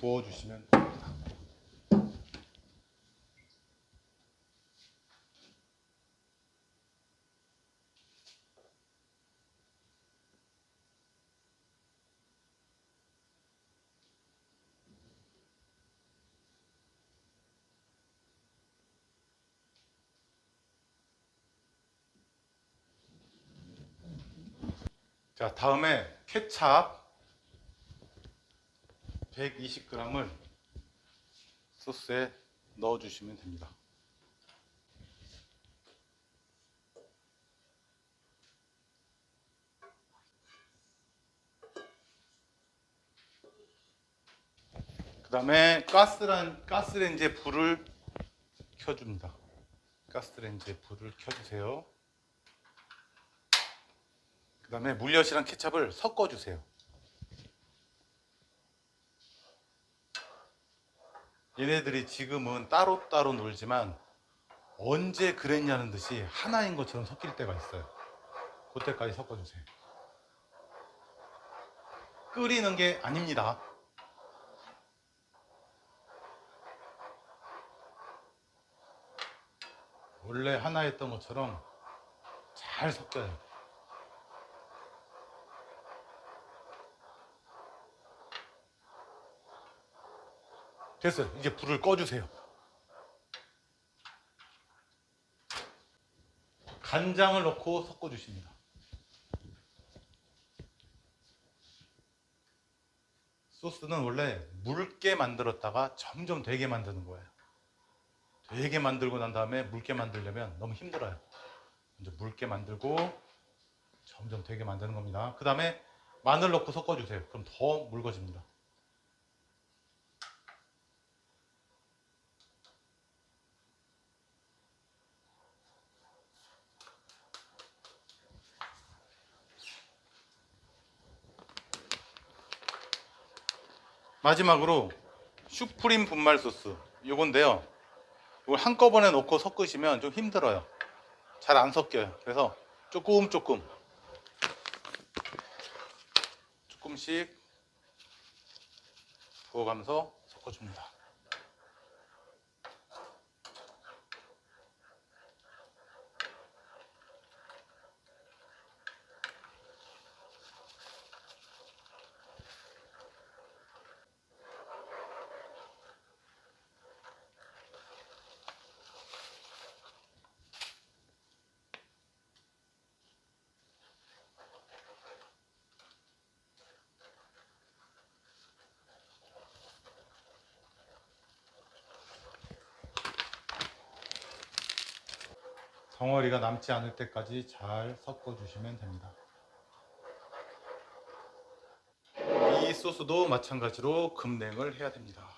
부어주시면 됩니다. 자, 다음에 케찹 120g을 소스에 넣어 주시면 됩니다. 그 다음에 가스란, 가스레인지에 불을 켜줍니다. 가스레인지에 불을 켜주세요. 그 다음에 물엿이랑 케찹을 섞어주세요. 얘네들이 지금은 따로따로 놀지만 언제 그랬냐는 듯이 하나인 것처럼 섞일 때가 있어요. 그때까지 섞어주세요. 끓이는 게 아닙니다. 원래 하나였던 것처럼 잘 섞여요. 됐어요. 이제 불을 꺼주세요. 간장을 넣고 섞어주십니다. 소스는 원래 묽게 만들었다가 점점 되게 만드는 거예요. 되게 만들고 난 다음에 묽게 만들려면 너무 힘들어요. 먼저 묽게 만들고 점점 되게 만드는 겁니다. 그 다음에 마늘 넣고 섞어주세요. 그럼 더 묽어집니다. 마지막으로 슈프림 분말 소스. 요건데요. 이걸 한꺼번에 넣고 섞으시면 좀 힘들어요. 잘 안 섞여요. 그래서 조금 조금. 조금씩 부어가면서 섞어줍니다 덩어리가 남지 않을 때까지 잘 섞어 주시면 됩니다. 이 소스도 마찬가지로 급냉을 해야 됩니다.